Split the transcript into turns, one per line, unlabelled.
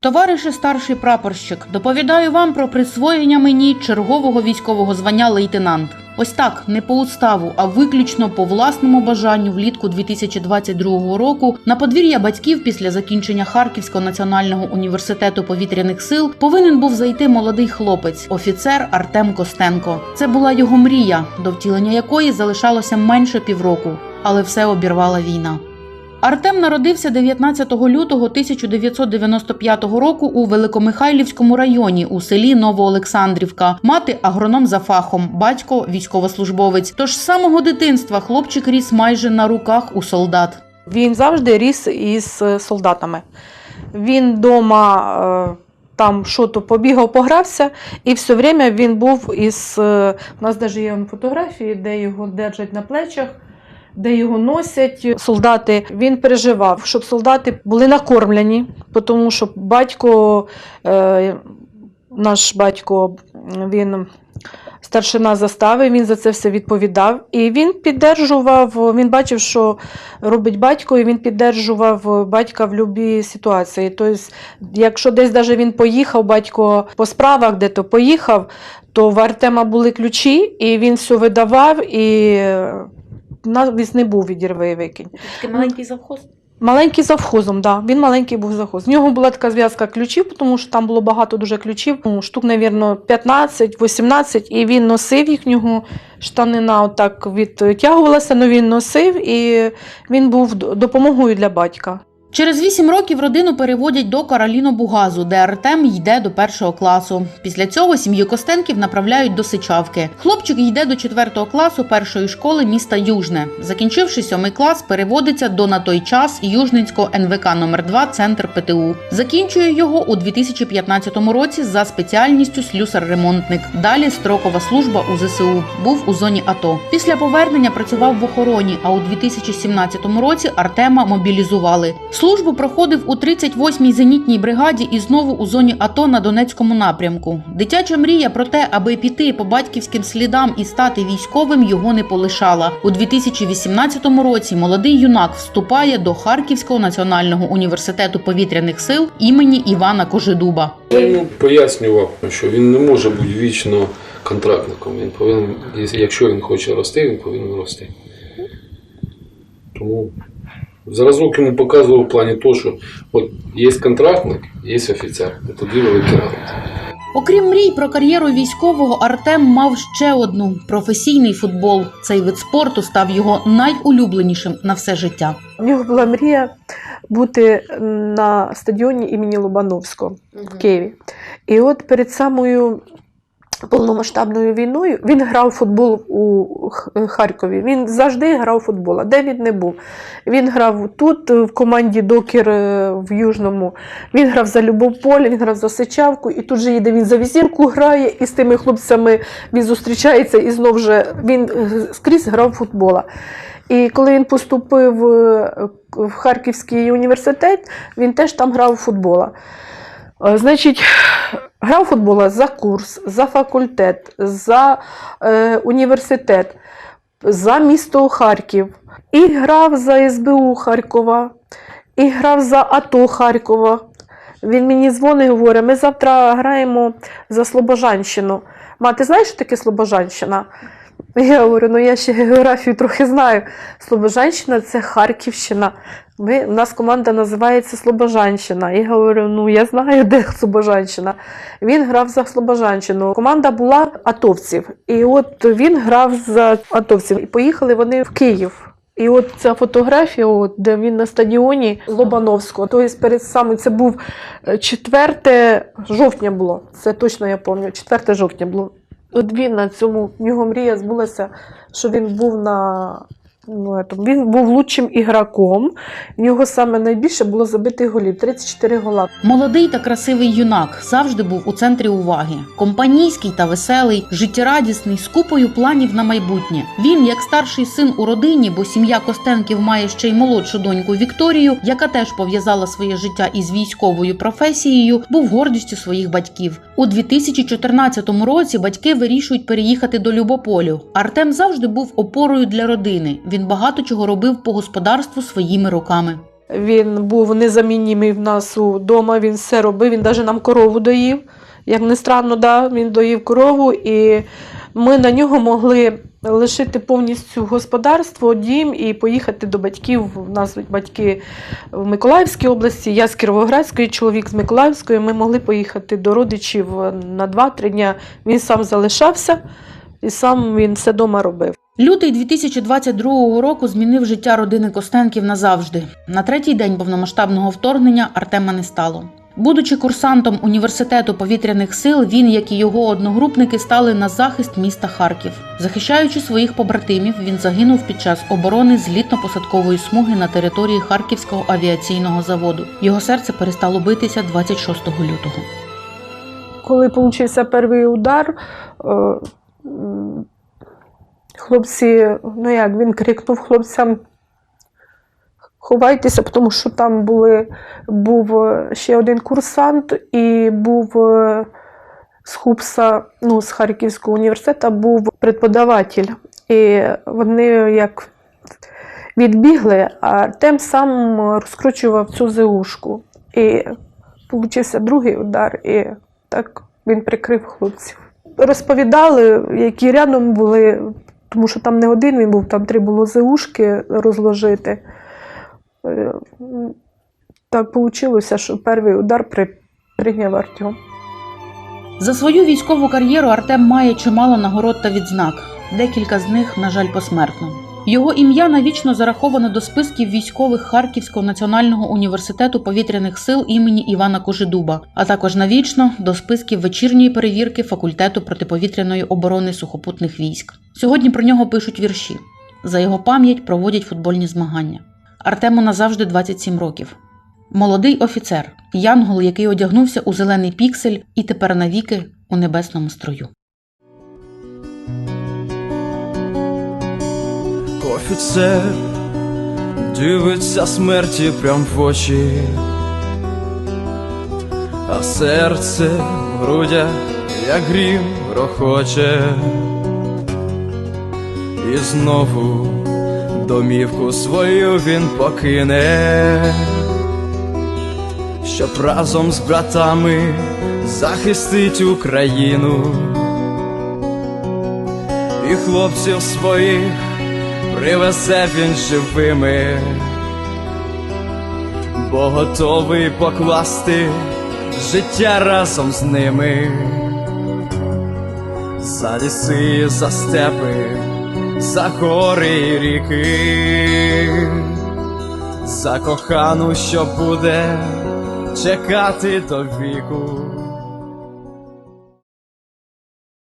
Товарише старший прапорщик, доповідаю вам про присвоєння мені чергового військового звання лейтенант. Ось так, не по уставу, а виключно по власному бажанню влітку 2022 року на подвір'я батьків після закінчення Харківського національного університету повітряних сил повинен був зайти молодий хлопець, офіцер Артем Костенко. Це була його мрія, до втілення якої залишалося менше півроку, але все обірвала війна. Артем народився 19 лютого 1995 року у Великомихайлівському районі у селі Новоолександрівка. Мати агроном за фахом, батько військовослужбовець. Тож з самого дитинства хлопчик ріс майже на руках у солдат.
Він завжди ріс із е, солдатами. Він вдома там що-то побігав, погрався, і все время він був із. е, У нас навіть є фотографії, де його держать на плечах, де його носять солдати. Він переживав, щоб солдати були накормлені, тому що батько, е, наш батько, він. Старшина застави, він за це все відповідав. І він піддержував, він бачив, що робить батько, і він піддержував батька в будь-якій ситуації. Тобто, якщо десь даже він поїхав, батько по справах, де то поїхав, то в Артема були ключі, і він все видавав, і навіть не був відірвий викинь.
Такий маленький завхоз.
Маленький завхозом, да. Він маленький був завхоз. В нього була така зв'язка ключів, тому що там було багато дуже ключів, ну, штук, навірно, 15-18, і він носив їхнього штанина отак відтягувалася, але він носив, і він був допомогою для батька.
Через вісім років родину переводять до Кароліно-Бугазу, де Артем йде до першого класу. Після цього сім'ю Костенків направляють до Сичавки. Хлопчик йде до четвертого класу першої школи міста Южне. Закінчивши сьомий клас, переводиться до на той час Южненського НВК номер 2 центр ПТУ. Закінчує його у 2015 році за спеціальністю слюсар-ремонтник. Далі строкова служба у ЗСУ. Був у зоні АТО. Після повернення працював в охороні. А у 2017 році Артема мобілізували. Службу проходив у 38-й зенітній бригаді і знову у зоні АТО на Донецькому напрямку. Дитяча мрія про те, аби піти по батьківським слідам і стати військовим, його не полишала. У 2018 році молодий юнак вступає до Харківського національного університету повітряних сил імені Івана Кожедуба.
Я йому пояснював, що він не може бути вічно контрактником. Він повинен, якщо він хоче рости, він повинен рости. Тому зразок йому показував в плані того, що от є контрактник, є офіцер. І тоді великий разниця.
Окрім мрій про кар'єру військового, Артем мав ще одну професійний футбол. Цей вид спорту став його найулюбленішим на все життя.
У нього була мрія бути на стадіоні імені Лобановського в Києві. І от перед самою повномасштабною війною він грав футбол у Харкові. Він завжди грав футбол, а де він не був. Він грав тут, в команді Докер е, в Южному. Він грав за Любополь, він грав за Сичавку, і тут же їде він за візірку грає, і з тими хлопцями він зустрічається, і знов же він е, скрізь грав футбола. І коли він поступив е, в Харківський університет, він теж там грав футбола. Е, Значить, грав футбола за курс, за факультет, за е, університет, за місто Харків. І грав за СБУ Харкова, і грав за АТО Харкова. Він мені дзвонить і говорить, ми завтра граємо за Слобожанщину. Ма, ти знаєш, що таке Слобожанщина? Я говорю, ну я ще географію трохи знаю. Слобожанщина це Харківщина. Ми, у нас команда називається Слобожанщина. Я говорю, ну я знаю, де Слобожанщина. Він грав за Слобожанщину. Команда була атовців. І от він грав за атовців. І поїхали вони в Київ. І от ця фотографія, от, де він на стадіоні Лобановського, тобто перед саме це був е, 4 жовтня було. Це точно я пам'ятаю. 4 жовтня було. От він на цьому його мрія збулася, що він був на. Ну, він був лучшим ігроком. В нього саме найбільше було забитих голів 34 гола.
Молодий та красивий юнак завжди був у центрі уваги. Компанійський та веселий, життєрадісний, з купою планів на майбутнє. Він, як старший син у родині, бо сім'я Костенків має ще й молодшу доньку Вікторію, яка теж пов'язала своє життя із військовою професією, був гордістю своїх батьків. У 2014 році батьки вирішують переїхати до Любополю. Артем завжди був опорою для родини. Він багато чого робив по господарству своїми руками.
Він був незаміннімий в нас вдома, він все робив, він навіть нам корову доїв. Як не странно, да, він доїв корову, і ми на нього могли лишити повністю господарство, дім і поїхати до батьків. У нас батьки в Миколаївській області, я з Кіровоградської, чоловік з Миколаївської. Ми могли поїхати до родичів на 2-3 дня. Він сам залишався і сам він все вдома робив.
Лютий 2022 року змінив життя родини Костенків назавжди. На третій день повномасштабного вторгнення Артема не стало. Будучи курсантом університету повітряних сил, він, як і його одногрупники, стали на захист міста Харків. Захищаючи своїх побратимів, він загинув під час оборони злітно-посадкової смуги на території Харківського авіаційного заводу. Його серце перестало битися 26 лютого.
Коли получився перший удар, е, хлопці, ну як він крикнув хлопцям. Ховайтеся, тому що там були, був е, ще один курсант і був е, з Хупса, ну, з Харківського університету, був преподаватель. І вони як відбігли, а Артем сам розкручував цю зеушку. І получився другий удар, і так він прикрив хлопців. Розповідали, які рядом були, тому що там не один він був, там три було ЗУшки розложити. Е, Так вийшло, що перший удар при, прийняв Артем.
За свою військову кар'єру Артем має чимало нагород та відзнак, декілька з них, на жаль, посмертно. Його ім'я навічно зараховано до списків військових Харківського національного університету повітряних сил імені Івана Кожедуба, а також навічно до списків вечірньої перевірки факультету протиповітряної оборони сухопутних військ. Сьогодні про нього пишуть вірші. За його пам'ять проводять футбольні змагання. Артему назавжди 27 років. Молодий офіцер, янгол, який одягнувся у зелений піксель і тепер навіки у небесному строю.
Офіцер дивиться смерті прям в очі, а серце в грудях, як грім грохоче, і знову домівку свою він покине, щоб разом з братами захистить Україну. І хлопців своїх привезе він живими, бо готовий покласти життя разом з ними, за ліси, за степи, за гори і ріки, за кохану, що буде чекати до віку.